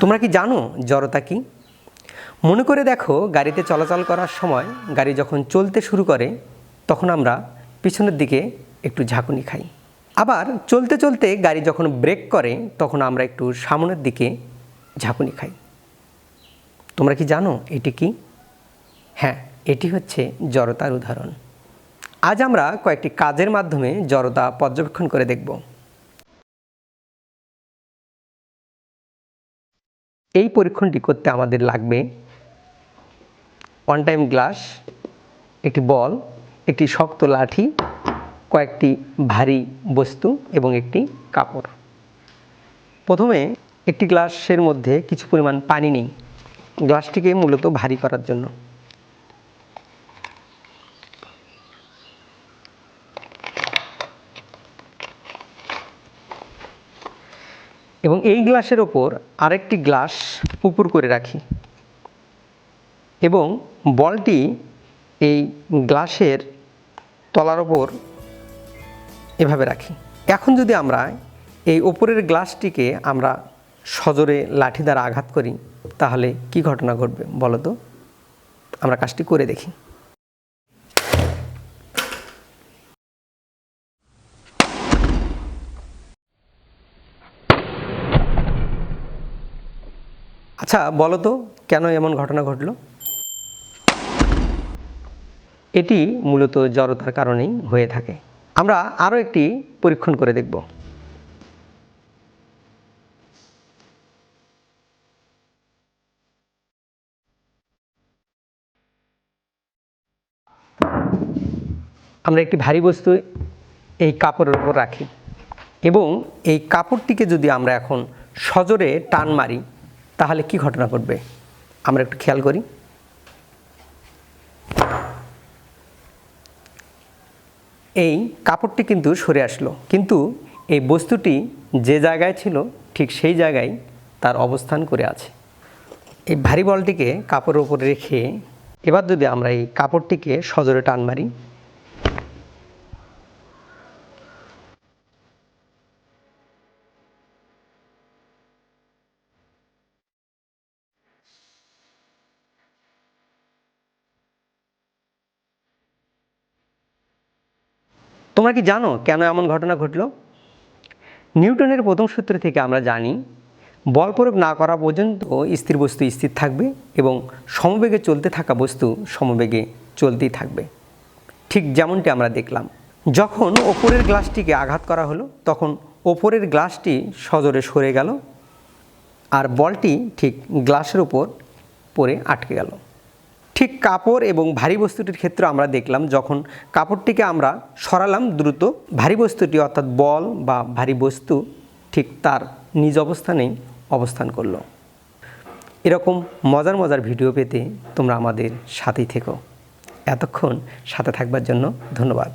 তোমরা কি জানো জড়তা কি? মনে করে দেখো গাড়িতে চলাচল করার সময় গাড়ি যখন চলতে শুরু করে, তখন আমরা পিছনের দিকে একটু ঝাঁকুনি খাই। আবার চলতে চলতে গাড়ি যখন ব্রেক করে, তখন আমরা একটু সামনের দিকে ঝাঁকুনি খাই। তোমরা কি জানো এটি কি? হ্যাঁ এটি হচ্ছে জড়তার উদাহরণ। আজ আমরা কয়েকটি কাজের মাধ্যমে জড়তা পর্যবেক্ষণ করে দেখব। এই পরীক্ষণটি করতে আমাদের লাগবে ওয়ান টাইম গ্লাস একটি বল একটি শক্ত লাঠি, কয়েকটি ভারী বস্তু এবং একটি কাপড়। প্রথমে একটি গ্লাসের মধ্যে কিছু পরিমাণ পানি নেই। গ্লাসটিকে মূলত ভারী করার জন্য। এবং এই গ্লাসের ওপর আরেকটি গ্লাস উপর করে রাখি। এবং বলটি এই গ্লাসের তলার ওপর এভাবে রাখি। এখন যদি আমরা এই ওপরের গ্লাসটিকে আমরা সজোরে লাঠি দ্বারা আঘাত করি, তাহলে কি ঘটনা ঘটবে বলো তো? আমরা কাজটি করে দেখি। আচ্ছা বলো তো, কেন এমন ঘটনা ঘটলো? এটি মূলত জড়তার কারণেই হয়ে থাকে। আমরা আরও একটি পরীক্ষণ করে দেখব। আমরা একটি ভারী বস্তু এই কাপড়ের উপর রাখি এবং এই কাপড়টিকে যদি আমরা এখন সজোরে টান মারি তাহলে কি ঘটনা ঘটবে? আমরা একটু খেয়াল করি। এই কাপড়টি কিন্তু সরে আসলো, কিন্তু এই বস্তুটি যে জায়গায় ছিল, ঠিক সেই জায়গায় তার অবস্থান করে আছে। এই ভারী বলটিকে কাপড়ের উপরে রেখে এবার যদি আমরা এই কাপড়টিকে সজোরে টান মারি তোমরা কি জানো কেন এমন ঘটনা ঘটলো? নিউটনের প্রথম সূত্র থেকে আমরা জানি, বল প্রয়োগ না করা পর্যন্ত স্থির বস্তু স্থির থাকবে এবং সমবেগে চলতে থাকা বস্তু সমবেগে চলতেই থাকবে। ঠিক যেমনটি আমরা দেখলাম, যখন ওপরের গ্লাসটিকে আঘাত করা হলো, তখন ওপরের গ্লাসটি সজোরে সরে গেল আর বলটি ঠিক গ্লাসের উপর পরে আটকে গেল। ঠিক কাপড় এবং ভারী বস্তুটির ক্ষেত্রে আমরা দেখলাম যখন কাপড়টিকে আমরা সরালাম দ্রুত, ভারী বস্তুটি অর্থাৎ বল বা ভারী বস্তু ঠিক তার নিজ অবস্থানেই অবস্থান করল। এরকম মজার মজার ভিডিও পেতে তোমরা আমাদের সাথেই থেকো। এতক্ষণ সাথে থাকবার জন্য ধন্যবাদ।